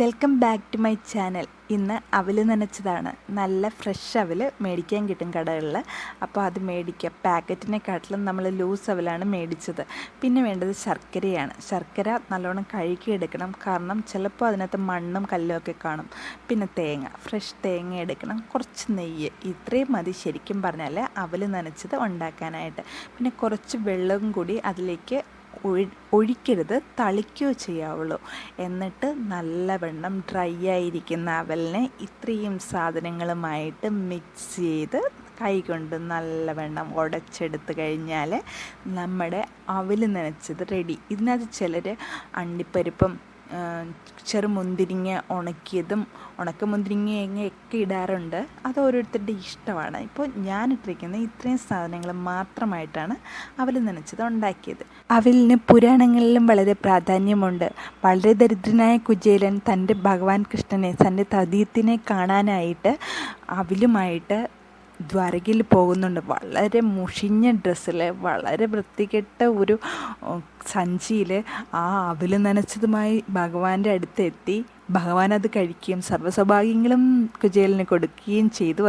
Welcome back to my channel. ഇന്ന് അവൽ നനച്ചതാണ്. നല്ല ഫ്രഷ് അവൽ മേടിക്കാൻ കിട്ടും കടകളിൽ അപ്പോൾ അത് മേടിക്കുക പാക്കറ്റിനെക്കാട്ടിലും നമ്മൾ ലൂസ് അവലാണ് മേടിച്ചത്. പിന്നെ വേണ്ടത് ശർക്കരയാണ്. ശർക്കര നല്ലോണം കഴുകി എടുക്കണം കാരണം ചിലപ്പോൾ അതിനകത്ത് മണ്ണും കല്ലും ഒക്കെ കാണും. പിന്നെ തേങ്ങ. ഫ്രഷ് തേങ്ങ എടുക്കണം. കുറച്ച് നെയ്യ്. ഇത്രയും മതി ശരിക്കും പറഞ്ഞാൽ അവൽ നനച്ചത് ഉണ്ടാക്കാനായിട്ട്. പിന്നെ കുറച്ച് വെള്ളവും കൂടി അതിലേക്ക് ഒഴിക്കരുത് തളിക്കുകയോ ചെയ്യാവുള്ളൂ. എന്നിട്ട് നല്ലവണ്ണം ഡ്രൈ ആയിരിക്കുന്ന അവലിനെ ഇത്രയും സാധനങ്ങളുമായിട്ട് മിക്സ് ചെയ്ത് കൈകൊണ്ട് നല്ലവണ്ണം ഉടച്ചെടുത്ത് കഴിഞ്ഞാൽ നമ്മുടെ അവൽ നനച്ചത് റെഡി ഇതിനകത്ത് ചിലർ അണ്ടിപ്പരിപ്പും ചെറുമുന്തിരിങ്ങ ഉണക്കിയതും ഉണക്കമുന്തിരിങ്ങയൊക്കെ ഇടാറുണ്ട്. അത് ഓരോരുത്തരുടെ ഇഷ്ടമാണ്. ഇപ്പോൾ ഞാനിട്ടിരിക്കുന്ന ഇത്രയും സാധനങ്ങൾ മാത്രമായിട്ടാണ് അവൽ നനച്ചത് ഉണ്ടാക്കിയത്. അവലിന് പുരാണങ്ങളിലും വളരെ പ്രാധാന്യമുണ്ട്. വളരെ ദരിദ്രനായ കുജേലൻ തന്റെ ഭഗവാൻ കൃഷ്ണനെ തന്റെ തതീയത്തിനെ കാണാനായിട്ട് അവലുമായിട്ട് ദ്വാരകയിൽ പോകുന്നുണ്ട്. വളരെ മുഷിഞ്ഞ ഡ്രസ്സിൽ വളരെ വൃത്തികെട്ട ഒരു സഞ്ചിയിൽ ആ അവിൽ നനച്ചതുമായി ഭഗവാന്റെ അടുത്തെത്തി. ഭഗവാൻ അത് കഴിക്കുകയും സർവസൗഭാഗ്യങ്ങളും കുജേലിന് കൊടുക്കുകയും ചെയ്തു.